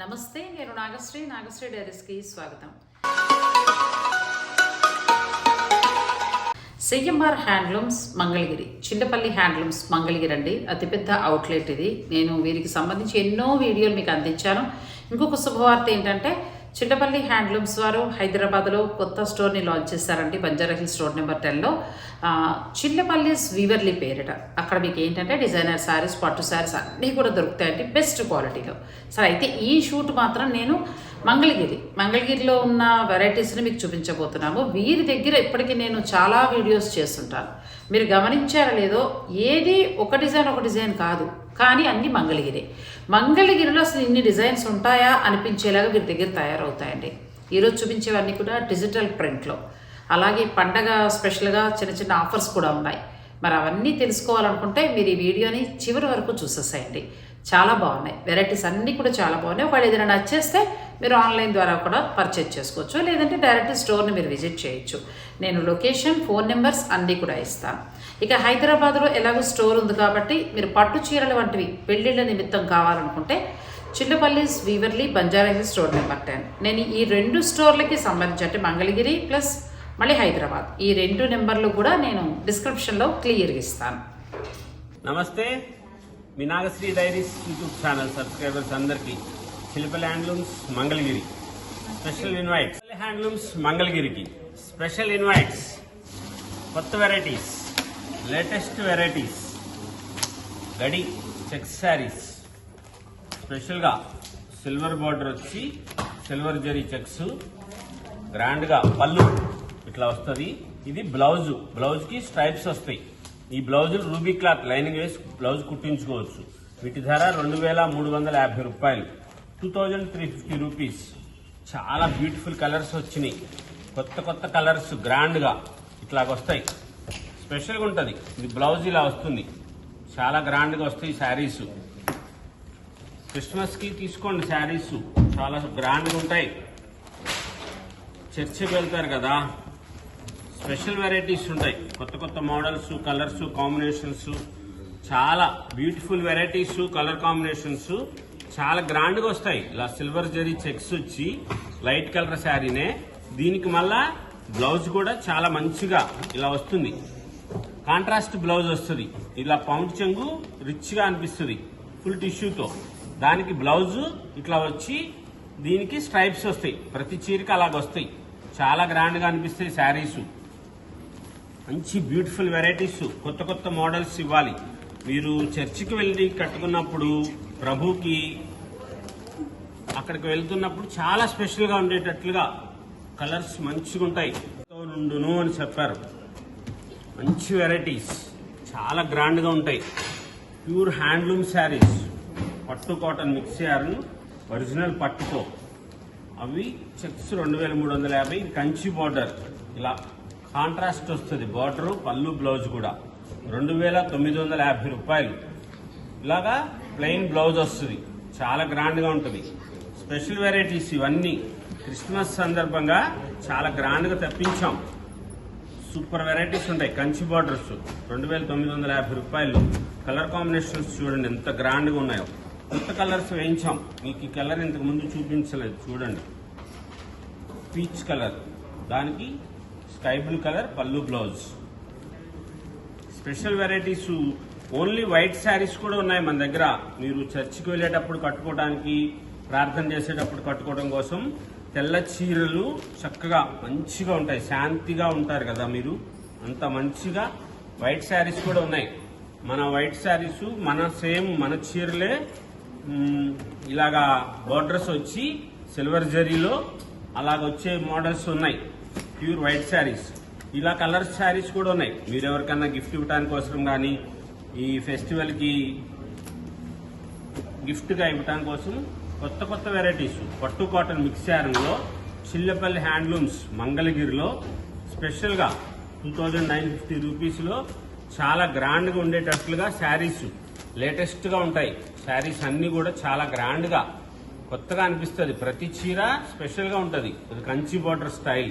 నమస్తే నేను నాగశ్రీ నాగశ్రీ డైరీస్కి స్వాగతం. CMR handlooms Mangalagiri Chinnapalli handlooms Mangalagiri అండి. అతిపెద్ద అవుట్లెట్ ఇది. నేను వీరికి సంబంధించి ఎన్నో వీడియోలు మీకు అందించాను. ఇంకొక శుభవార్త ఏంటంటే చిన్నపల్లి హ్యాండ్లూమ్స్ వారు హైదరాబాద్లో కొత్త స్టోర్ని లాంచ్ చేశారండి బంజారా హిల్ స్టోర్ నెంబర్ టెన్లో. చిన్నపల్లిస్ వీవర్లీ పేరిట. అక్కడ మీకు ఏంటంటే డిజైనర్ శారీస్ పట్టు శారీస్ అన్నీ కూడా దొరుకుతాయండి బెస్ట్ క్వాలిటీలో. సరే అయితే ఈ షూట్ మాత్రం నేను మంగళగిరి మంగళగిరిలో ఉన్న వెరైటీస్ని మీకు చూపించబోతున్నాము. వీరి దగ్గర ఇప్పటికీ నేను చాలా వీడియోస్ చేస్తుంటాను. మీరు గమనించారో లేదో ఏది ఒక డిజైన్ ఒక డిజైన్ కాదు. కానీ అన్ని మంగళగిరి. మంగళగిరిలో అసలు ఇన్ని డిజైన్స్ ఉంటాయా అనిపించేలాగా వీరి దగ్గర తయారవుతాయండి. ఈరోజు చూపించేవన్నీ కూడా డిజిటల్ ప్రింట్లో. అలాగే పండగ స్పెషల్గా చిన్న చిన్న ఆఫర్స్ కూడా ఉన్నాయి. మరి అవన్నీ తెలుసుకోవాలనుకుంటే మీరు ఈ వీడియోని చివరి వరకు చూసేసేయండి. చాలా బాగున్నాయి. వెరైటీస్ అన్నీ కూడా చాలా బాగున్నాయి. ఒకవేళ ఏదైనా నచ్చేస్తే మీరు ఆన్లైన్ ద్వారా కూడా పర్చేజ్ చేసుకోవచ్చు. లేదంటే డైరెక్ట్ స్టోర్ని మీరు విజిట్ చేయొచ్చు. నేను లొకేషన్ ఫోన్ నెంబర్స్ అన్నీ కూడా ఇస్తాను. ఇక హైదరాబాద్లో ఎలాగో స్టోర్ ఉంది కాబట్టి మీరు పట్టు చీరలు వంటివి పెళ్ళిళ్ళ నిమిత్తం కావాలనుకుంటే చిల్లపల్లిస్ వీవర్లీ Banjara Hills store number ten. నేను ఈ రెండు స్టోర్లకి సంబంధించి అంటే మంగళగిరి ప్లస్ మళ్ళీ హైదరాబాద్. ఈ రెండు నెంబర్లు కూడా నేను డిస్క్రిప్షన్లో క్లియర్గా ఇస్తాను. నమస్తే. మీ Nagasri diaries YouTube channel subscribers అందరికీ Chillapalli handlooms Mangalagiri. Special invites. Handlooms మంగళగిరికి. Special invites. కొత్త వెరైటీస్. లేటెస్ట్ వెరైటీస్ గడి చెక్ శారీస్ స్పెషల్గా సిల్వర్ బార్డర్ వచ్చి సిల్వర్ జరీ చెక్స్ గ్రాండ్గా పళ్ళు ఇట్లా వస్తుంది. ఇది బ్లౌజ్ బ్లౌజ్కి స్ట్రైప్స్ వస్తాయి. ఈ బ్లౌజులు రూబీ క్లాత్ లైనింగ్ వేసి బ్లౌజ్ కుట్టించుకోవచ్చు. వీటి ధర రెండు వేల మూడు వందల యాభై రూపాయలు. Two thousand three fifty rupees చాలా బ్యూటిఫుల్ కలర్స్ వచ్చినాయి. కొత్త కొత్త కలర్స్ గ్రాండ్గా ఇట్లాగొస్తాయి. స్పెషల్గా ఉంటుంది. ఇది బ్లౌజ్ ఇలా వస్తుంది. చాలా గ్రాండ్గా వస్తాయి శారీస్. క్రిస్మస్కి తీసుకోండి శారీస్. చాలా గ్రాండ్గా ఉంటాయి. చర్చికి వెళ్తారు కదా. స్పెషల్ వెరైటీస్ ఉంటాయి. కొత్త కొత్త మోడల్స్ కలర్స్ కాంబినేషన్స్. చాలా బ్యూటిఫుల్ వెరైటీస్ కలర్ కాంబినేషన్స్. చాలా గ్రాండ్గా వస్తాయి. ఇలా సిల్వర్ జరీ చెక్స్ వచ్చి లైట్ కలర్ శారీనే. దీనికి మళ్ళా బ్లౌజ్ కూడా చాలా మంచిగా ఇలా వస్తుంది. కాంట్రాస్ట్ బ్లౌజ్ వస్తుంది. ఇలా పౌండ్ చెంగు రిచ్గా అనిపిస్తుంది ఫుల్ టిష్యూతో. దానికి బ్లౌజ్ ఇట్లా వచ్చి దీనికి స్ట్రైప్స్ వస్తాయి. ప్రతి చీరకి అలాగ వస్తాయి. చాలా గ్రాండ్గా అనిపిస్తాయి శారీస్. మంచి బ్యూటిఫుల్ వెరైటీస్ కొత్త కొత్త మోడల్స్ ఇవ్వాలి. మీరు చర్చికి వెళ్ళి కట్టుకున్నప్పుడు ప్రభుకి అక్కడికి వెళ్తున్నప్పుడు చాలా స్పెషల్గా ఉండేటట్లుగా కలర్స్ మంచిగా ఉంటాయి నుండును అని చెప్పారు. మంచి వెరైటీస్. చాలా గ్రాండ్గా ఉంటాయి. Pure handloom saris. పట్టు కాటన్ మిక్స్ చేయాలి ఒరిజినల్ పట్టుతో అవి చెక్స్ రెండు వేల మూడు వందల యాభై కంచి బార్డర్. ఇలా కాంట్రాస్ట్ వస్తుంది. బార్డరు పళ్ళు బ్లౌజ్ కూడా. రెండు వేల తొమ్మిది వందల యాభై రూపాయలు. ఇలాగా ప్లెయిన్ బ్లౌజ్ వస్తుంది. చాలా గ్రాండ్గా ఉంటుంది. స్పెషల్ వెరైటీస్ ఇవన్నీ. క్రిస్మస్ సందర్భంగా చాలా గ్రాండ్గా తెప్పించాం. సూపర్ వెరైటీస్ ఉంటాయి. కంచి బార్డర్స్ రెండు వేల తొమ్మిది వందల యాభై రూపాయలు. కలర్ కాంబినేషన్స్ చూడండి ఎంత గ్రాండ్గా ఉన్నాయో. కొత్త కలర్స్ వేయించాం. మీకు ఈ కలర్ ఇంతకు ముందు చూపించలేదు. చూడండి. Peach colour. దానికి స్కై బ్లూ కలర్ పళ్ళు blouse. Special varieties only white saris కూడా ఉన్నాయి మన దగ్గర. మీరు చర్చికి వెళ్ళేటప్పుడు కట్టుకోవడానికి ప్రార్థన చేసేటప్పుడు కట్టుకోవడం కోసం తెల్ల చీరలు చక్కగా మంచిగా ఉంటాయి శాంతిగా ఉంటారు కదా మీరు. అంత మంచిగా వైట్ శారీస్ కూడా ఉన్నాయి. మన వైట్ శారీస్ మన సేమ్ మన చీరలే ఇలాగా బోర్డర్స్ వచ్చి సిల్వర్ జరీలో అలాగ వచ్చే మోడల్స్ ఉన్నాయి. Pure white saris. ఇలా కలర్ శారీస్ కూడా ఉన్నాయి. మీరు ఎవరికన్నా గిఫ్ట్ ఇవ్వడానికి కోసం కానీ ఈ ఫెస్టివల్కి గిఫ్ట్గా ఇవ్వటానికి కోసం కొత్త కొత్త వెరైటీస్ పట్టు కాటన్ మిక్స్లో చిల్లపల్లి హ్యాండ్లూమ్స్ మంగళగిరిలో స్పెషల్గా టూ థౌజండ్ నైన్ ఫిఫ్టీ రూపీస్లో చాలా గ్రాండ్గా ఉండేటట్లుగా శారీస్ లేటెస్ట్గా ఉంటాయి. శారీస్ అన్నీ కూడా చాలా గ్రాండ్గా కొత్తగా అనిపిస్తుంది. ప్రతి చీర స్పెషల్గా ఉంటుంది. Kanchi border style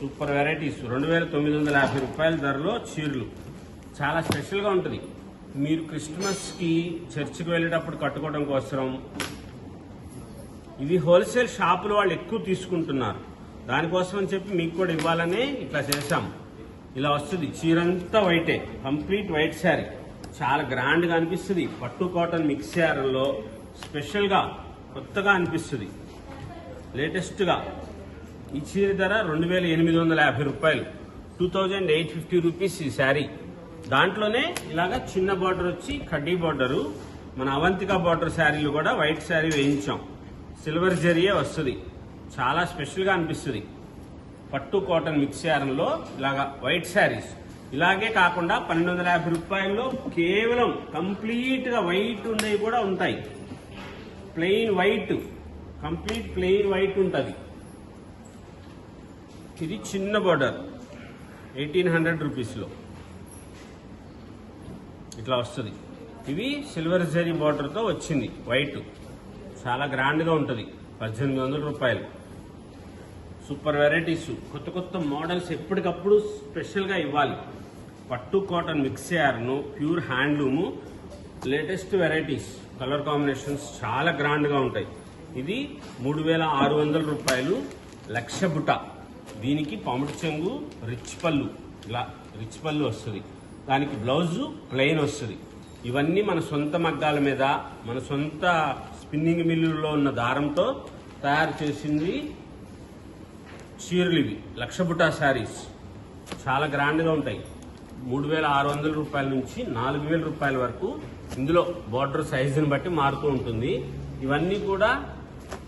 super varieties రెండు వేల తొమ్మిది వందల యాభై రూపాయల ధరలో చీరలు. చాలా స్పెషల్గా ఉంటుంది. మీరు క్రిస్మస్కి చర్చికి వెళ్ళేటప్పుడు కట్టుకోవడం కోసం ఇవి హోల్సేల్ షాపులు వాళ్ళు ఎక్కువ తీసుకుంటున్నారు. దానికోసం అని చెప్పి మీకు కూడా ఇవ్వాలని ఇట్లా చేశాం. ఇలా వస్తుంది. చీరంతా వైటే. Complete white sari. చాలా గ్రాండ్గా అనిపిస్తుంది. పట్టు కాటన్ మిక్స్ శారీలో స్పెషల్గా కొత్తగా అనిపిస్తుంది. లేటెస్ట్గా. ఈ చీర ధర రెండు వేల ఎనిమిది వందల యాభై రూపాయలు. Two thousand eight fifty rupees ఈ శారీ. దాంట్లోనే ఇలాగా చిన్న బార్డర్ వచ్చి కడ్డీ బార్డరు మన అవంతిక బార్డర్ శారీలు కూడా వైట్ శారీ వేయించాం. సిల్వర్ జరియే వస్తుంది. చాలా స్పెషల్గా అనిపిస్తుంది. పట్టు కాటన్ మిక్స్ శారీలో ఇలాగా వైట్ శారీస్. ఇలాగే కాకుండా పన్నెండు వందల యాభై రూపాయల్లో కేవలం కంప్లీట్గా వైట్ ఉండేవి కూడా ఉంటాయి. Plain white complete plain white ఉంటుంది. ఇది చిన్న బార్డర్ ఎయిటీన్ హండ్రెడ్ రూపీస్లో. ఇట్లా వస్తుంది. ఇవి సిల్వర్ జరీ బార్డర్తో వచ్చింది వైట్. చాలా గ్రాండ్గా ఉంటుంది. పద్దెనిమిది వందల రూపాయలు. Super varieties. కొత్త కొత్త మోడల్స్ ఎప్పటికప్పుడు స్పెషల్గా ఇవ్వాలి. పట్టు cotton mix yarn pure handloom latest varieties. Colour combinations చాలా గ్రాండ్గా ఉంటాయి. ఇది మూడు వేల ఆరు వందల రూపాయలు లక్ష బుట. దీనికి పమిడి చెంగు రిచ్ పళ్ళు ఇలా రిచ్ పళ్ళు వస్తుంది. దానికి బ్లౌజు ప్లెయిన్ వస్తుంది. ఇవన్నీ మన సొంత మగ్గాల మీద మన సొంత స్పిన్నింగ్ మిల్లులో ఉన్న దారంతో తయారు చేసింది చీరలు ఇవి. లక్ష బుటా శారీస్. చాలా గ్రాండ్గా ఉంటాయి. మూడు వేల ఆరు వందల రూపాయల నుంచి నాలుగు వేల రూపాయల వరకు ఇందులో బార్డర్ సైజుని బట్టి మారుతూ ఉంటుంది. ఇవన్నీ కూడా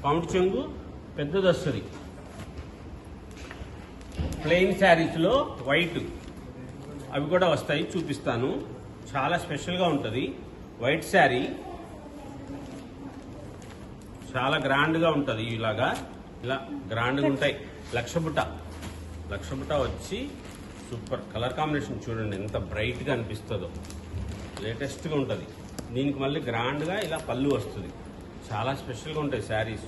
పౌండ్ చెంగు పెద్దది వస్తుంది ప్లెయిన్ శారీస్లో వైట్. అవి కూడా వస్తాయి చూపిస్తాను. చాలా స్పెషల్గా ఉంటుంది. వైట్ శారీ చాలా గ్రాండ్గా ఉంటుంది ఇలాగా. ఇలా గ్రాండ్గా ఉంటాయి. లక్ష బుట్ట వచ్చి సూపర్ కలర్ కాంబినేషన్ చూడండి ఎంత బ్రైట్గా అనిపిస్తుందో. లేటెస్ట్గా ఉంటుంది. దీనికి మళ్ళీ గ్రాండ్గా ఇలా పళ్ళు వస్తుంది. చాలా స్పెషల్గా ఉంటాయి శారీస్.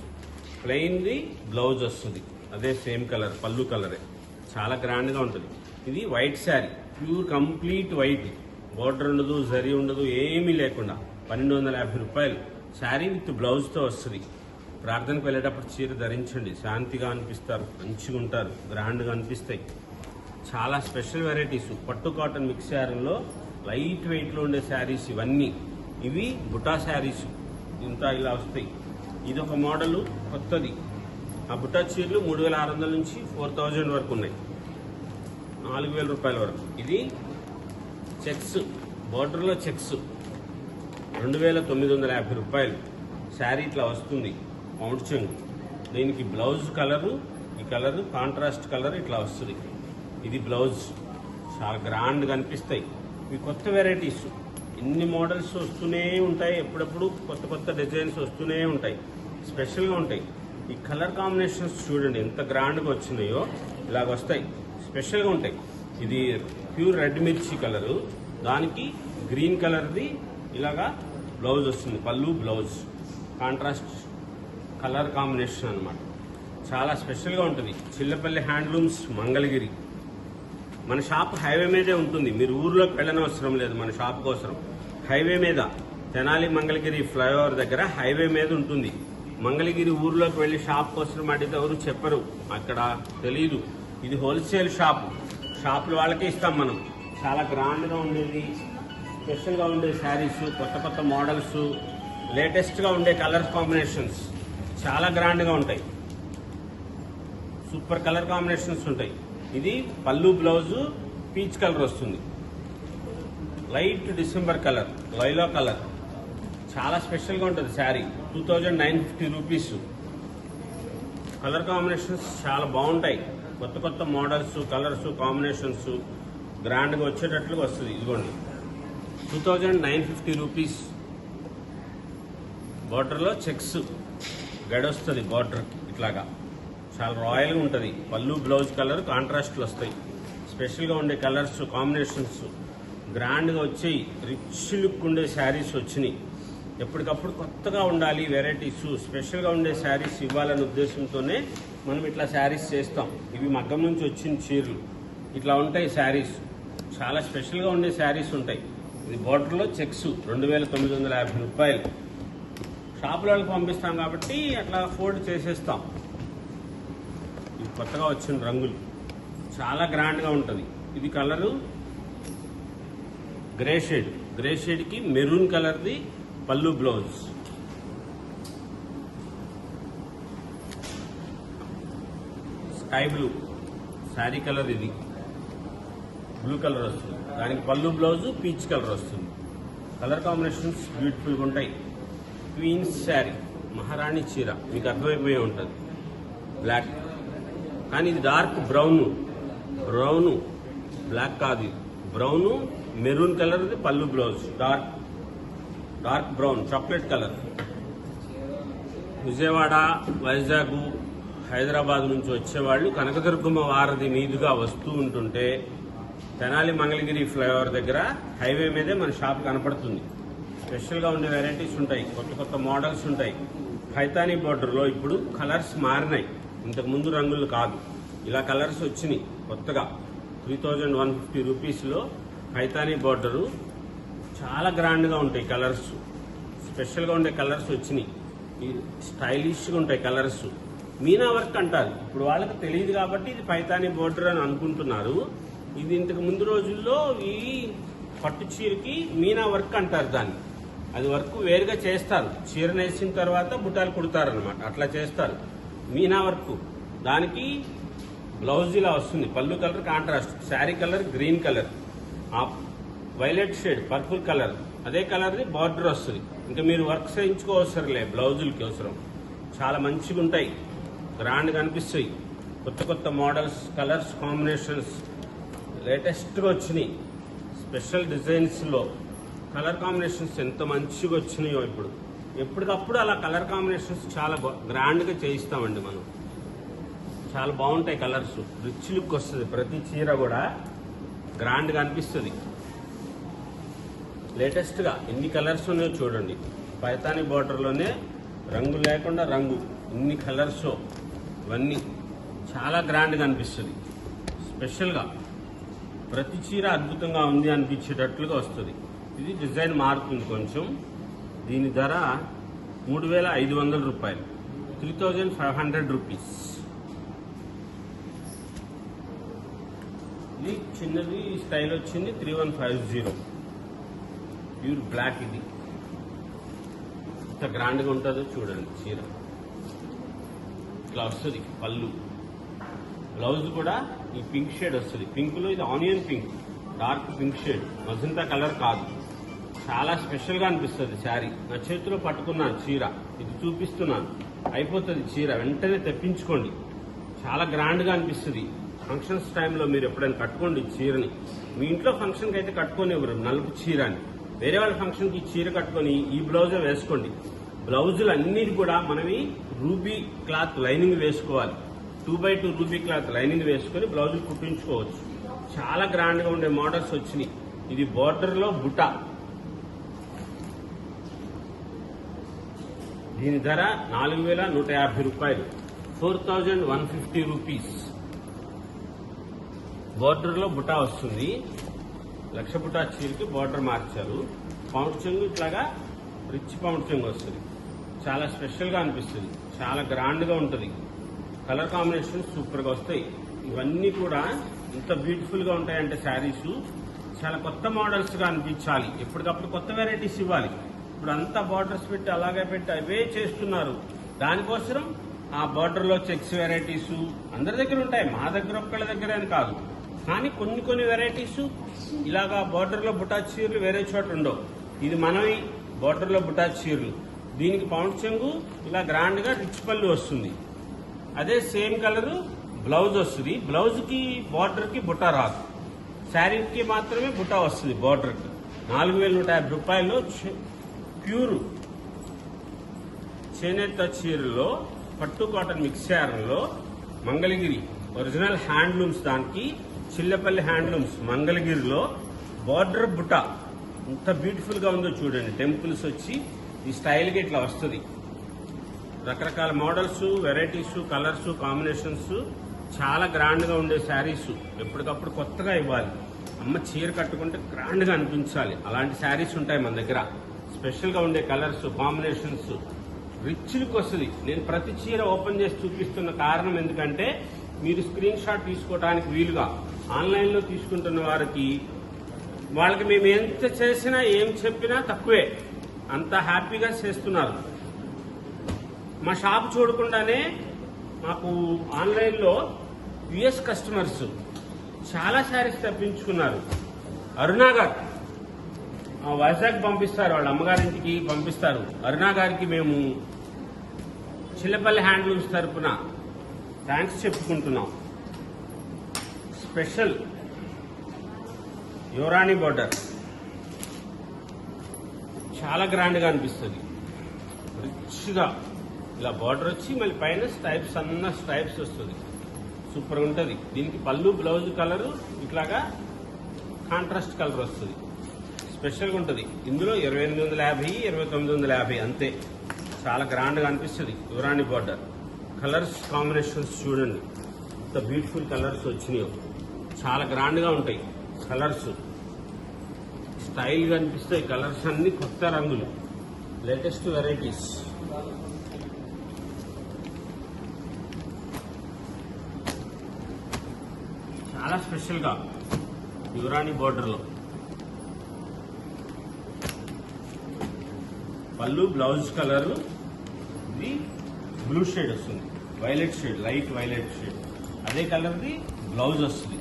ప్లెయిన్ది బ్లౌజ్ వస్తుంది. అదే సేమ్ కలర్ పళ్ళు కలరే. చాలా గ్రాండ్గా ఉంటుంది. ఇది white sari. Pure complete white. Border ఉండదు జరీ ఉండదు ఏమీ లేకుండా పన్నెండు వందల యాభై రూపాయలు. శారీ విత్ బ్లౌజ్తో వస్తుంది. ప్రార్థనకు వెళ్ళేటప్పుడు చీర ధరించండి. శాంతిగా అనిపిస్తారు. మంచిగా ఉంటారు. గ్రాండ్గా అనిపిస్తాయి. చాలా స్పెషల్ వెరైటీస్. పట్టు కాటన్ మిక్స్ శారీలో లైట్ వెయిట్లో ఉండే శారీస్ ఇవన్నీ. ఇవి బుటా శారీస్. ఇంత ఇలా వస్తాయి. ఇది ఒక మోడల్ కొత్తది. ఆ బుటా చీరలు మూడు వేల ఆరు వందల నుంచి ఫోర్ థౌజండ్ వరకు ఉన్నాయి. నాలుగు వేల రూపాయల వరకు. ఇది చెక్స్. బార్డర్లో చెక్స్. రెండు వేల తొమ్మిది వందల యాభై రూపాయలు. శారీ ఇట్లా వస్తుంది. పౌండ్ దీనికి బ్లౌజ్ కలరు ఈ కలరు కాంట్రాస్ట్ కలర్ ఇట్లా వస్తుంది. ఇది బ్లౌజ్. చాలా గ్రాండ్గా అనిపిస్తాయి. ఇవి కొత్త వెరైటీస్ ఎన్ని మోడల్స్ వస్తూనే ఉంటాయి. ఎప్పుడప్పుడు కొత్త కొత్త డిజైన్స్ వస్తూనే ఉంటాయి. స్పెషల్గా ఉంటాయి. ఈ కలర్ కాంబినేషన్స్ చూడండి ఎంత గ్రాండ్గా వచ్చినాయో ఇలాగ వస్తాయి. స్పెషల్గా ఉంటాయి. ఇది ప్యూర్ రెడ్ మిర్చి కలరు. దానికి గ్రీన్ కలర్ది ఇలాగా బ్లౌజ్ వస్తుంది. పళ్ళు బ్లౌజ్. కాంట్రాస్ట్ కలర్ కాంబినేషన్ అనమాట చాలా స్పెషల్గా ఉంటుంది. చిల్లపల్లి హ్యాండ్లూమ్స్ మంగళగిరి. మన షాప్ హైవే మీదే ఉంటుంది. మీరు ఊర్లోకి వెళ్ళనవసరం లేదు మన షాప్ కోసం. హైవే మీద తెనాలి మంగళగిరి ఫ్లైఓవర్ దగ్గర హైవే మీద ఉంటుంది. మంగళగిరి ఊర్లోకి వెళ్ళి షాప్ కోసం అడిగితే ఎవరు చెప్పరు. అక్కడ తెలియదు ఇది హోల్సేల్ షాప్. షాపుల వాళ్ళకే ఇస్తాం మనం. చాలా గ్రాండ్గా ఉండేది. స్పెషల్గా ఉండే శారీస్ కొత్త కొత్త మోడల్స్ లేటెస్ట్గా ఉండే కలర్ కాంబినేషన్స్. చాలా గ్రాండ్గా ఉంటాయి. సూపర్ కలర్ కాంబినేషన్స్ ఉంటాయి. ఇది పళ్ళు బ్లౌజు పీచ్ కలర్ వస్తుంది. లైట్ డిసెంబర్ కలర్ లైలో కలర్. చాలా స్పెషల్గా ఉంటుంది sari. Two thousand nine fifty rupees. Colour combinations చాలా బాగుంటాయి. కొత్త కొత్త మోడల్స్ కలర్స్ కాంబినేషన్స్ గ్రాండ్గా వచ్చేటట్లుగా వస్తుంది. ఇదిగోండి. Two thousand nine fifty rupees. బార్డర్లో చెక్స్. గడొస్తుంది బార్డర్ ఇట్లాగా. చాలా రాయల్గా ఉంటుంది. పళ్ళు బ్లౌజ్ కలర్ కాంట్రాస్ట్లు వస్తాయి. స్పెషల్గా ఉండే కలర్స్ కాంబినేషన్స్ గ్రాండ్గా వచ్చాయి రిచ్ లుక్ ఉండే శారీస్ వచ్చినాయి. ఎప్పటికప్పుడు కొత్తగా ఉండాలి వెరైటీస్ స్పెషల్గా ఉండే శారీస్ ఇవ్వాలనే ఉద్దేశంతోనే మనం ఇట్లా శారీస్ చేస్తాం. ఇవి మగ్గం నుంచి వచ్చిన చీరలు. ఇట్లా ఉంటాయి శారీస్ చాలా స్పెషల్గా ఉండే శారీస్ ఉంటాయి. ఇది బార్డర్లో చెక్స్. రెండు వేల తొమ్మిది వందల యాభై రూపాయలు. షాపుల పంపిస్తాం కాబట్టి అట్లా ఫోల్డ్ చేసేస్తాం. ఇది కొత్తగా వచ్చిన రంగులు. చాలా గ్రాండ్గా ఉంటుంది. ఇది కలరు గ్రే షేడ్. గ్రే షేడ్కి మెరూన్ కలర్ది పళ్ళు blouse. Sky blue. Saree colour ఇది. బ్లూ కలర్ వస్తుంది. దానికి పళ్ళు బ్లౌజ్ పీచ్ కలర్ వస్తుంది. కలర్ కాంబినేషన్స్ బ్యూటిఫుల్గా ఉంటాయి. క్వీన్స్ శారీ మహారాణి చీర మీకు అర్థమైపోయి ఉంటుంది. బ్లాక్ కానీ ఇది డార్క్ బ్రౌన్ బ్రౌను బ్లాక్ కాదు ఇది. మెరూన్ కలర్ పళ్ళు blouse dark dark brown chocolate colour Vijayawada Vizag Hyderabad నుంచి వచ్చేవాళ్ళు కనకదుర్గమ్మ వారధి మీదుగా వస్తూ ఉంటుంటే తెనాలి మంగళగిరి ఫ్లైఓవర్ దగ్గర హైవే మీదే మన షాప్ కనపడుతుంది. స్పెషల్గా ఉండే వెరైటీస్ ఉంటాయి. కొత్త కొత్త మోడల్స్ ఉంటాయి. ఖైతానీ బోర్డర్లో ఇప్పుడు కలర్స్ మారినాయి. ఇంతకు ముందు రంగులు కాదు. ఇలా కలర్స్ వచ్చినాయి కొత్తగా. త్రీ థౌజండ్ వన్ ఫిఫ్టీ రూపీస్లో ఖైతానీ బోర్డరు చాలా గ్రాండ్గా ఉంటాయి కలర్స్ స్పెషల్గా ఉండే కలర్స్ వచ్చినాయి. స్టైలిష్గా ఉంటాయి కలర్స్ మీనా వర్క్ అంటారు. ఇప్పుడు వాళ్ళకి తెలియదు కాబట్టి ఇది పైతాని బోర్డర్ అని అనుకుంటున్నారు. ఇది ఇంతకు ముందు రోజుల్లో ఈ పట్టు చీరకి మీనా వర్క్ అంటారు దాన్ని. అది వరకు వేరుగా చేస్తారు. చీర నేసిన తర్వాత బుట్టాలు కుడతారు అనమాట అట్లా చేస్తారు. మీనా వర్క్. దానికి బ్లౌజ్ ఇలా వస్తుంది. పళ్ళు colour contrast. Saree colour green colour. ఆ వైలెట్ షేడ్ పర్పుల్ కలర్. అదే కలర్ది బార్డర్ వస్తుంది. ఇంకా మీరు వర్క్ చేయించుకోవసరలే బ్లౌజులకి అవసరం. చాలా మంచిగా ఉంటాయి గ్రాండ్గా అనిపిస్తాయి. కొత్త కొత్త మోడల్స్ కలర్స్ కాంబినేషన్స్ లేటెస్ట్గా వచ్చినాయి. స్పెషల్ డిజైన్స్లో. కలర్ కాంబినేషన్స్ ఎంత మంచిగా వచ్చినాయో ఇప్పుడు. ఎప్పటికప్పుడు అలా కలర్ కాంబినేషన్స్ చాలా గ్రాండ్గా చేయిస్తామండి మనం. చాలా బాగుంటాయి కలర్స్. రిచ్ లుక్ వస్తుంది. ప్రతి చీర కూడా గ్రాండ్గా అనిపిస్తుంది. లేటెస్ట్గా ఎన్ని కలర్స్ ఉన్నాయో చూడండి. పైతాని బార్డర్లోనే రంగు లేకుండా రంగు. ఇన్ని కలర్స్ ఇవన్నీ చాలా గ్రాండ్గా అనిపిస్తుంది. స్పెషల్గా ప్రతి చీర అద్భుతంగా ఉంది అనిపించేటట్లుగా వస్తుంది. ఇది డిజైన్ మారుతుంది కొంచెం. దీని ధర మూడు వేల ఐదు వందల రూపాయలు. Three thousand five hundred rupees. ఇది చిన్నది స్టైల్ వచ్చింది three one five zero. Pure black ఇది. ఇంత గ్రాండ్గా ఉంటుందో చూడండి చీర. ఇట్లా వస్తుంది పళ్ళు. బ్లౌజ్ కూడా ఈ పింక్ షేడ్ వస్తుంది. పింక్లో ఇది onion pink. Dark pink shade magenta colour కాదు. చాలా స్పెషల్గా అనిపిస్తుంది శారీ. నా చేతిలో పట్టుకున్నాను చీర ఇది చూపిస్తున్నాను. అయిపోతుంది చీర వెంటనే తెప్పించుకోండి. చాలా గ్రాండ్గా అనిపిస్తుంది. ఫంక్షన్స్ టైంలో మీరు ఎప్పుడైనా కట్టుకోండి చీరని. మీ ఇంట్లో ఫంక్షన్కి అయితే కట్టుకోనివ్వరు నలుపు చీర అని వేరే వాళ్ళ ఫంక్షన్కి చీర కట్టుకొని ఈ బ్లౌజే వేసుకోండి. బ్లౌజులు అన్నిటి కూడా మనవి రూబీ క్లాత్ లైనింగ్ వేసుకోవాలి. Two by two ruby cloth lining వేసుకొని బ్లౌజులు కుట్టించుకోవచ్చు. చాలా గ్రాండ్గా ఉండే మోడల్స్ వచ్చినాయి. ఇది బార్డర్లో బుటా. దీని ధర నాలుగు వేల నూట యాభై రూపాయలు. Four thousand one fifty rupees. బోర్డర్లో బుటా వస్తుంది. లక్ష బుటా చీరకి బోర్డర్ మార్చారు. పౌండ్ చెంగు ఇట్లాగా రిచ్ పౌండ్ చెంగు వస్తుంది. చాలా స్పెషల్గా అనిపిస్తుంది. చాలా గ్రాండ్గా ఉంటుంది. కలర్ కాంబినేషన్ సూపర్గా వస్తాయి. ఇవన్నీ కూడా ఇంత బ్యూటిఫుల్గా ఉంటాయంటే శారీస్. చాలా కొత్త మోడల్స్గా అనిపించాలి. ఎప్పటికప్పుడు కొత్త వెరైటీస్ ఇవ్వాలి. ఇప్పుడు అంతా బార్డర్స్ పెట్టి అలాగే పెట్టి అవే చేస్తున్నారు. దానికోసం ఆ బార్డర్లో చెక్స్ వెరైటీస్ అందరి దగ్గర ఉంటాయి. మా దగ్గర ఒక్కళ్ళ దగ్గర అని కాదు. కానీ కొన్ని కొన్ని వెరైటీస్ ఇలాగా బార్డర్లో బుటాచ్ చీరలు వేరే చోట ఉండవు. ఇది మనవి బార్డర్లో బుటాచ్ చీరలు. దీనికి పౌండ్ చెంగు ఇలా గ్రాండ్గా రిచ్ పళ్ళు వస్తుంది. అదే సేమ్ కలరు బ్లౌజ్ వస్తుంది. బ్లౌజ్కి బార్డర్కి బుట్ట రాదు. శారీకి మాత్రమే బుట్ట వస్తుంది బార్డర్కి నాలుగు వేల నూట యాభై రూపాయలు ప్యూర్ చేనేత చీరలో పట్టు కాటన్ మిక్స్చర్లో మంగళగిరి ఒరిజినల్ హ్యాండ్లూమ్స్ దానికి చిల్లపల్లి హ్యాండ్లూమ్స్ మంగళగిరిలో బార్డర్ బుట్ట ఎంత బ్యూటిఫుల్గా ఉందో చూడండి. టెంపుల్స్ వచ్చి ఈ స్టైల్కి ఇట్లా వస్తుంది. రకరకాల మోడల్స్ వెరైటీస్ కలర్స్ కాంబినేషన్స్ చాలా గ్రాండ్గా ఉండే శారీస్ ఎప్పటికప్పుడు కొత్తగా ఇవ్వాలి. అమ్మ చీర కట్టుకుంటే గ్రాండ్గా అనిపించాలి. అలాంటి శారీస్ ఉంటాయి మన దగ్గర. స్పెషల్గా ఉండే కలర్స్ కాంబినేషన్స్ రిచ్ లుక్ వస్తుంది. నేను ప్రతి చీర ఓపెన్ చేసి చూపిస్తున్న కారణం ఎందుకంటే మీరు స్క్రీన్ షాట్ తీసుకోవడానికి వీలుగా ఆన్లైన్లో తీసుకుంటున్న వారికి వాళ్ళకి మేము ఎంత చేసినా ఏం చెప్పినా తక్కువే. అంత హ్యాపీగా చేస్తున్నారు. మా షాప్ చూడకుండానే మాకు ఆన్లైన్లో యుఎస్ కస్టమర్స్ చాలా శారీస్ తప్పించుకున్నారు. అరుణాగర్ వైజాగ్ పంపిస్తారు వాళ్ళ అమ్మగారింటికి పంపిస్తారు. అరుణా గారికి మేము చిల్లపల్లి హ్యాండ్లూమ్స్ తరపున థ్యాంక్స్ చెప్పుకుంటున్నాం. స్పెషల్ యువరాణి బోర్డర్. చాలా గ్రాండ్గా అనిపిస్తుంది. రిచ్గా. ఇలా బార్డర్ వచ్చి మళ్ళీ పైన స్టైప్స్ అన్న స్టైప్స్ వస్తుంది. సూపర్ ఉంటుంది. దీనికి పళ్ళు బ్లౌజ్ కలరు ఇట్లాగా కాంట్రాస్ట్ కలర్ వస్తుంది. స్పెషల్గా ఉంటుంది. ఇందులో ఇరవై ఎనిమిది వందల యాభై ఇరవై తొమ్మిది వందల యాభై అంతే. చాలా గ్రాండ్గా అనిపిస్తుంది యువరాణి బార్డర్ కలర్స్ కాంబినేషన్స్ చూడండి. ఇంత బ్యూటిఫుల్ కలర్స్ వచ్చినాయో. చాలా గ్రాండ్గా ఉంటాయి కలర్స్ స్టైల్గా అనిపిస్తాయి కలర్స్ అన్ని కొత్త రంగులు. లేటెస్ట్ వెరైటీస్ చాలా స్పెషల్గా యువరాణి బార్డర్లో పళ్ళు బ్లౌజ్ కలర్ ఇది బ్లూ షేడ్ వస్తుంది. Violet shade light violet shade అదే కలర్ది బ్లౌజ్ వస్తుంది.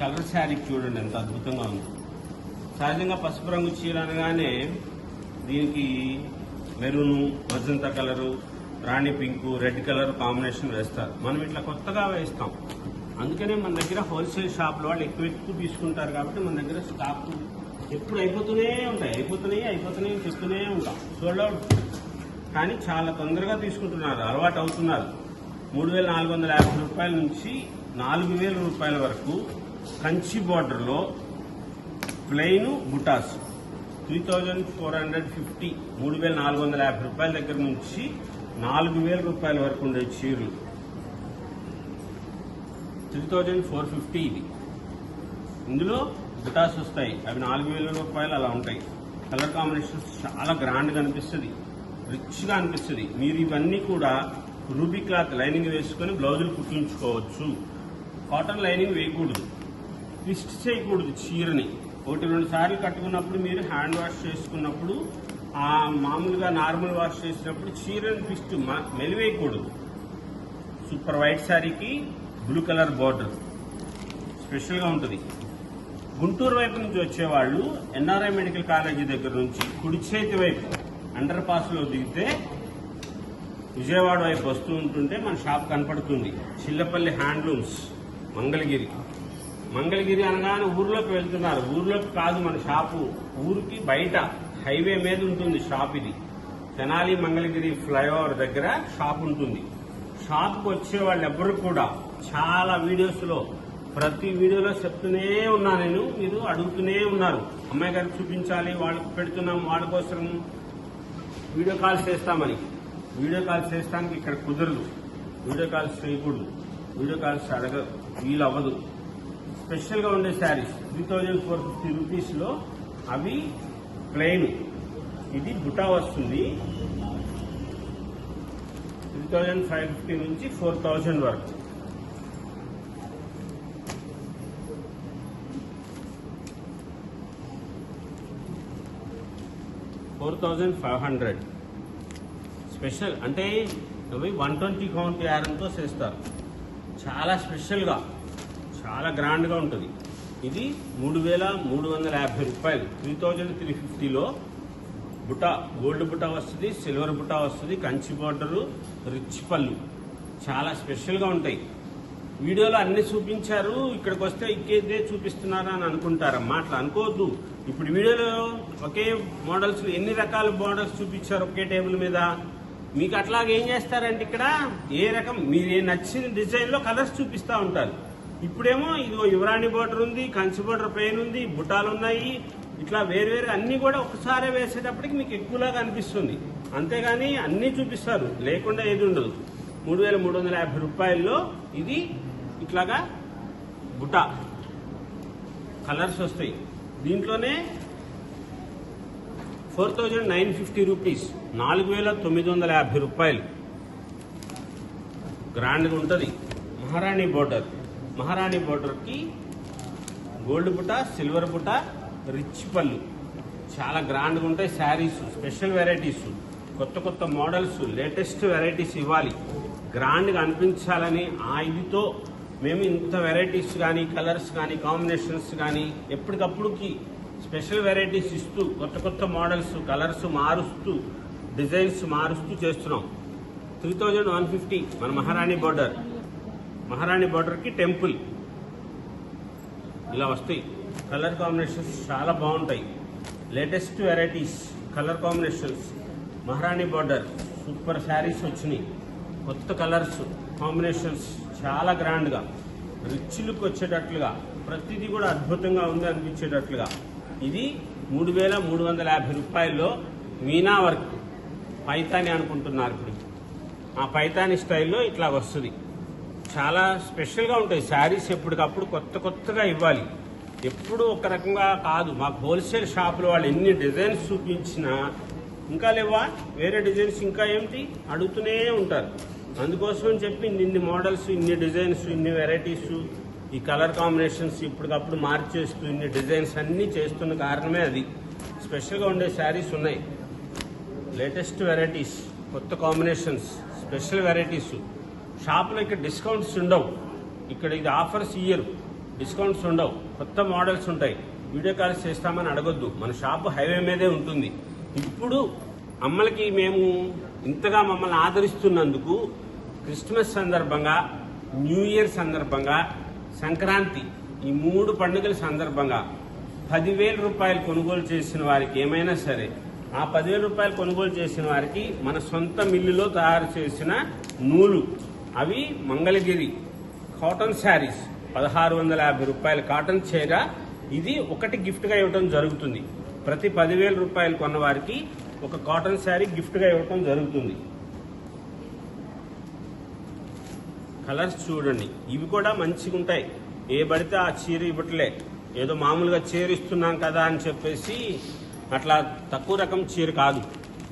కలర్ శారీ చూడండి ఎంత అద్భుతంగా ఉంది. సహజంగా పసుపు రంగు చీర అనగానే దీనికి మెరూను మజంతా కలరు రాణి పింకు రెడ్ కలర్ కాంబినేషన్ వేస్తారు. మనం ఇట్లా కొత్తగా వేస్తాం. అందుకనే మన దగ్గర హోల్సేల్ షాప్లో వాళ్ళు ఎక్కువ ఎక్కువ తీసుకుంటారు కాబట్టి మన దగ్గర స్టాక్ ఎప్పుడు అయిపోతూనే ఉంటాయి. అయిపోతున్నాయి అయిపోతున్నాయి చెప్తూనే ఉంటాం. చూడలేదు కానీ చాలా తొందరగా తీసుకుంటున్నారు. అలవాటు అవుతున్నారు. మూడు వేల నాలుగు వందల యాభై రూపాయల నుంచి నాలుగు వేల రూపాయల వరకు కంచి బార్డర్లో ప్లెయిన్ బుటాస్ three thousand four hundred fifty మూడు వేల నాలుగు వందల యాభై రూపాయల దగ్గర నుంచి నాలుగు వేల రూపాయల వరకు ఉండే చీరలు. త్రీ థౌజండ్ ఫోర్ ఫిఫ్టీ ఇది. ఇందులో బుటాస్ వస్తాయి అవి నాలుగు వేల రూపాయలు అలా ఉంటాయి. కలర్ కాంబినేషన్స్ చాలా గ్రాండ్గా అనిపిస్తుంది. రిచ్గా అనిపిస్తుంది. మీరు ఇవన్నీ కూడా రూబీ క్లాత్ లైనింగ్ వేసుకొని బ్లౌజులు కుట్టించుకోవచ్చు. కాటన్ లైనింగ్ వేయకూడదు. ట్విస్ట్ చేయకూడదు చీరని. ఒకటి రెండు సార్లు కట్టుకున్నప్పుడు మీరు హ్యాండ్ వాష్ చేసుకున్నప్పుడు ఆ మామూలుగా నార్మల్ వాష్ చేసినప్పుడు చీరని ట్విస్ట్ మెలివేయకూడదు. సూపర్ వైట్ శారీకి బ్లూ కలర్ బార్డర్. స్పెషల్గా ఉంటుంది. గుంటూరు వైపు నుంచి వచ్చేవాళ్ళు ఎన్ఆర్ఐ మెడికల్ కాలేజీ దగ్గర నుంచి కుడి చేతి వైపు అండర్ పాస్లో దిగితే విజయవాడ వైపు వస్తూ ఉంటుంటే మన షాప్ కనపడుతుంది. చిల్లపల్లి హ్యాండ్లూమ్స్ మంగళగిరి. మంగళగిరి అనగానే ఊర్లోకి వెళ్తున్నారు. ఊర్లోకి కాదు మన షాపు. ఊరికి బయట హైవే మీద ఉంటుంది షాప్ ఇది. తెనాలి మంగళగిరి ఫ్లైఓవర్ దగ్గర షాప్ ఉంటుంది. షాప్కి వచ్చే వాళ్ళు ఎవ్వరు కూడా చాలా వీడియోస్లో ప్రతి వీడియోలో చెప్తూనే ఉన్నా నేను మీరు అడుగుతూనే ఉన్నారు. అమ్మాయి గారికి చూపించాలి వాళ్ళకి పెడుతున్నాం వాళ్ళ కోసం వీడియో కాల్స్ చేస్తామని. వీడియో కాల్స్ చేస్తానికి ఇక్కడ కుదరదు. వీడియో కాల్స్ చేయకూడదు. వీడియో కాల్స్ అడగ వీలు అవ్వదు స్పెషల్గా ఉండే sarees three thousand four fifty రూపీస్లో అవి ప్లెయిన్ ఇది బుటా వస్తుంది. త్రీ థౌజండ్ ఫైవ్ ఫిఫ్టీ నుంచి ఫోర్ థౌజండ్ వరకు. Four thousand five hundred. Special అంటే అవి వన్ ట్వంటీ కౌంట్ యారంతో చేస్తారు. చాలా స్పెషల్గా చాలా గ్రాండ్గా ఉంటుంది. ఇది మూడు వేల మూడు వందల యాభై రూపాయలు. త్రీ థౌజండ్ త్రీ ఫిఫ్టీలో బుట గోల్డ్ బుట్ట వస్తుంది సిల్వర్ బుట్ట వస్తుంది కంచి బార్డరు రిచ్ పళ్ళు చాలా స్పెషల్గా ఉంటాయి. వీడియోలో అన్ని చూపించారు ఇక్కడికి వస్తే ఇక్కేదే చూపిస్తున్నారా అని అనుకుంటారమ్మా. అట్లా అనుకోవద్దు. ఇప్పుడు వీడియోలో ఒకే మోడల్స్ ఎన్ని రకాల మోడల్స్ చూపించారు ఒకే టేబుల్ మీద? మీకు అట్లాగే ఏం చేస్తారంటే ఇక్కడ ఏ రకం మీరు ఏ నచ్చిన డిజైన్లో కలర్స్ చూపిస్తూ ఉంటారు. ఇప్పుడేమో ఇదిగో యువరాణి బోర్డర్ ఉంది కంచి బోర్డర్ పెయిన్ ఉంది బుటాలు ఉన్నాయి ఇట్లా వేరు వేరు అన్నీ కూడా ఒకసారి వేసేటప్పటికి మీకు ఎక్కువలాగా అనిపిస్తుంది. అంతేగాని అన్నీ చూపిస్తారు లేకుండా ఏది ఉండదు. మూడు వేల మూడు వందల యాభై రూపాయల్లో ఇది ఇట్లాగా బుటా. కలర్స్ వస్తాయి. దీంట్లోనే four thousand nine fifty rupees నాలుగు వేల తొమ్మిది వందల యాభై రూపాయలు. గ్రాండ్గా ఉంటుంది. మహారాణి బోర్డర్ మహారాణి బోర్డర్కి గోల్డ్ పుట సిల్వర్ బుట రిచ్ పళ్ళు. చాలా గ్రాండ్గా ఉంటాయి శారీస్ స్పెషల్ వెరైటీస్ కొత్త కొత్త మోడల్స్ లేటెస్ట్ వెరైటీస్ ఇవ్వాలి. గ్రాండ్గా అనిపించాలని ఆ ఇదితో మేము ఇంత వెరైటీస్ కానీ కలర్స్ కానీ కాంబినేషన్స్ కానీ ఎప్పటికప్పుడుకి స్పెషల్ వెరైటీస్ ఇస్తూ కొత్త కొత్త మోడల్స్ కలర్స్ మారుస్తూ డిజైన్స్ మారుస్తూ చేస్తున్నాం. త్రీ థౌజండ్ వన్ ఫిఫ్టీ మన మహారాణి బార్డర్ మహారాణి బార్డర్కి టెంపుల్ ఇలా వస్తాయి. కలర్ కాంబినేషన్స్ చాలా బాగుంటాయి. లేటెస్ట్ వెరైటీస్ కలర్ కాంబినేషన్స్ మహారాణి బార్డర్ సూపర్ శారీస్ వచ్చినాయి. కొత్త కలర్స్ కాంబినేషన్స్ చాలా గ్రాండ్గా రిచ్ వచ్చేటట్లుగా ప్రతిదీ కూడా అద్భుతంగా ఉంది అనిపించేటట్లుగా. ఇది మూడు వేల మూడు వందల యాభై రూపాయల్లో మీనా వర్క్ పైతాని అనుకుంటున్నారు ఇప్పుడు. ఆ పైతాని స్టైల్లో ఇట్లా వస్తుంది. చాలా స్పెషల్గా ఉంటాయి శారీస్ ఎప్పటికప్పుడు కొత్త కొత్తగా ఇవ్వాలి. ఎప్పుడు ఒక రకంగా కాదు. మాకు హోల్సేల్ షాపులో వాళ్ళు ఎన్ని డిజైన్స్ చూపించినా ఇంకా లేవా? వేరే డిజైన్స్ ఇంకా ఏమిటి? అడుగుతూనే ఉంటారు. అందుకోసం చెప్పి ఇన్ని మోడల్స్ ఇన్ని డిజైన్స్ ఇన్ని వెరైటీస్ ఈ కలర్ కాంబినేషన్స్ ఇప్పటికప్పుడు మార్చేస్తూ ఇన్ని డిజైన్స్ అన్నీ చేస్తున్న కారణమే అది. స్పెషల్గా ఉండే శారీస్ ఉన్నాయి. లేటెస్ట్ వెరైటీస్ కొత్త కాంబినేషన్స్ స్పెషల్ వెరైటీస్. షాప్లో ఇక్కడ డిస్కౌంట్స్ ఉండవు. ఇక్కడ ఇది ఆఫర్స్ ఇయ్యరు డిస్కౌంట్స్ ఉండవు. కొత్త మోడల్స్ ఉంటాయి. వీడియో కాల్స్ చేస్తామని అడగొద్దు. మన షాప్ హైవే మీదే ఉంటుంది. ఇప్పుడు అమ్మలకి మేము ఇంతగా మమ్మల్ని ఆదరిస్తున్నందుకు క్రిస్మస్ సందర్భంగా న్యూ ఇయర్ సందర్భంగా సంక్రాంతి ఈ మూడు పండుగల సందర్భంగా పదివేల రూపాయలు కొనుగోలు చేసిన వారికి ఏమైనా సరే ఆ పదివేల రూపాయలు కొనుగోలు చేసిన వారికి మన సొంత మిల్లులో తయారు చేసిన నూలు. అవి మంగళగిరి కాటన్ శారీస్ పదహారు వందల యాభై రూపాయల కాటన్ చీర. ఇది ఒకటి గిఫ్ట్గా ఇవ్వడం జరుగుతుంది. ప్రతి పదివేల రూపాయలు కొన్న వారికి ఒక కాటన్ శారీ గిఫ్ట్గా ఇవ్వడం జరుగుతుంది. కలర్స్ చూడండి. ఇవి కూడా మంచిగా ఉంటాయి ఏ పడితే ఆ చీర ఇవ్వట్లే. ఏదో మామూలుగా చీర ఇస్తున్నాం కదా అని చెప్పేసి అట్లా తక్కువ రకం చీర కాదు.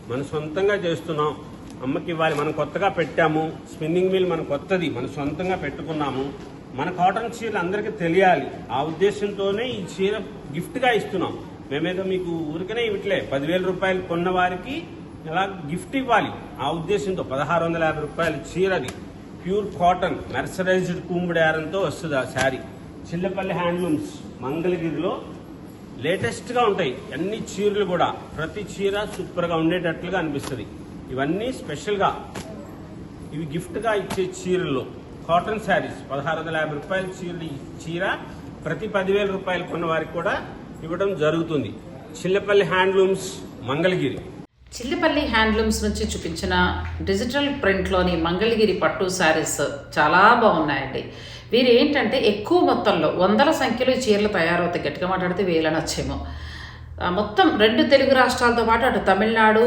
మనం సొంతంగా చేస్తున్నాం. అమ్మకి ఇవ్వాలి. మనం కొత్తగా పెట్టాము. స్పిన్నింగ్ మిల్ మన కొత్తది. మనం సొంతంగా పెట్టుకున్నాము. మన కాటన్ చీరలు అందరికీ తెలియాలి. ఆ ఉద్దేశంతోనే ఈ చీర గిఫ్ట్గా ఇస్తున్నాం. మేమేదో మీకు ఊరికనే ఇవ్వట్లే. పదివేల రూపాయలు కొన్న వారికి ఇలా గిఫ్ట్ ఇవ్వాలి. ఆ ఉద్దేశంతో పదహారు వందల యాభై రూపాయల చీరది. ప్యూర్ కాటన్ మెర్సరైజ్డ్ కుంబుడారంతో వస్తుంది ఆ శారీ. చిల్లపల్లి హ్యాండ్లూమ్స్ మంగళగిరిలో లేటెస్ట్గా ఉంటాయి. అన్ని చీరలు కూడా. ప్రతి చీర సూపర్గా ఉండేటట్లుగా అనిపిస్తుంది. ఇవన్నీ స్పెషల్గా ఇవి గిఫ్ట్గా ఇచ్చే చీరల్లో. Cotton sarees. పదహారు వందల యాభై రూపాయల చీరలు చీర ప్రతి పదివేల రూపాయలు కొన్న వారికి కూడా ఇవ్వడం జరుగుతుంది. చిల్లపల్లి హ్యాండ్లూమ్స్ మంగళగిరి. చిల్లిపల్లి హ్యాండ్లూమ్స్ నుంచి చూపించిన డిజిటల్ ప్రింట్లోని మంగళగిరి పట్టు శారీస్ చాలా బాగున్నాయండి. వీరు ఏంటంటే ఎక్కువ మొత్తంలో వందల సంఖ్యలో ఈ చీరలు తయారవుతాయి. గట్టిగా మాట్లాడితే వేల నచ్చేమో. మొత్తం రెండు తెలుగు రాష్ట్రాలతో పాటు అటు తమిళనాడు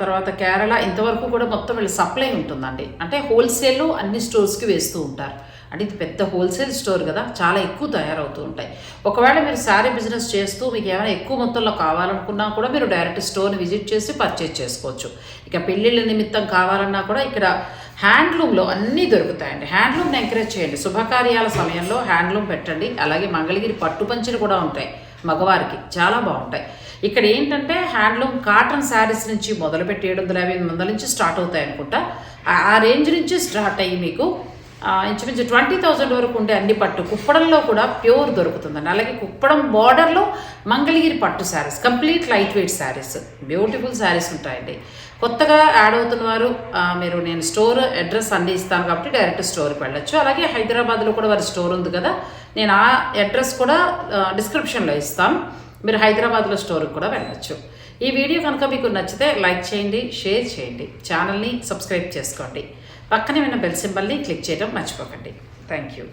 తర్వాత కేరళ ఇంతవరకు కూడా మొత్తం వీళ్ళు సప్లై ఉంటుందండి. అంటే హోల్సేల్లో అన్ని స్టోర్స్కి వేస్తూ ఉంటారు. అంటే ఇది పెద్ద హోల్సేల్ స్టోర్ కదా చాలా ఎక్కువ తయారవుతూ ఉంటాయి. ఒకవేళ మీరు శారీ బిజినెస్ చేస్తూ మీకు ఏమైనా ఎక్కువ మొత్తంలో కావాలనుకున్నా కూడా మీరు డైరెక్ట్ స్టోర్ని విజిట్ చేసి పర్చేజ్ చేసుకోవచ్చు. ఇక పెళ్ళిళ్ళ నిమిత్తం కావాలన్నా కూడా ఇక్కడ హ్యాండ్లూమ్లో అన్నీ దొరుకుతాయండి. హ్యాండ్లూమ్ని ఎంకరేజ్ చేయండి. శుభకార్యాల సమయంలో హ్యాండ్లూమ్ పెట్టండి. అలాగే మంగళగిరి పట్టు పంచలు కూడా ఉంటాయి మగవారికి. చాలా బాగుంటాయి. ఇక్కడ ఏంటంటే హ్యాండ్లూమ్ కాటన్ శారీస్ నుంచి మొదలుపెట్టి ఏడు వందల యాభై ఎనిమిది వందల నుంచి స్టార్ట్ అవుతాయి అనుకుంటా. ఆ- రేంజ్ నుంచి స్టార్ట్ అయ్యి మీకు ఇంచుమించు ట్వంటీ థౌజండ్ వరకు ఉండే అన్ని పట్టు కుప్పడంలో కూడా ప్యూర్ దొరుకుతుందండి. అలాగే కుప్పడం బార్డర్లో మంగళగిరి పట్టు sarees complete light weight sarees beautiful sarees ఉంటాయండి. కొత్తగా యాడ్ అవుతున్న వారు మీరు నేను స్టోర్ అడ్రస్ అన్నీ ఇస్తాను కాబట్టి డైరెక్ట్ స్టోర్కి వెళ్ళొచ్చు. అలాగే హైదరాబాద్లో కూడా వారి స్టోర్ ఉంది కదా నేను ఆ అడ్రస్ కూడా డిస్క్రిప్షన్లో ఇస్తాను. మీరు హైదరాబాద్లో స్టోర్కి కూడా వెళ్ళొచ్చు. ఈ వీడియో కనుక మీకు నచ్చితే లైక్ చేయండి షేర్ చేయండి. ఛానల్ని సబ్స్క్రైబ్ చేసుకోండి. పక్కనే ఉన్న బెల్ సింబల్ని క్లిక్ చేయడం మర్చిపోకండి. Thank you.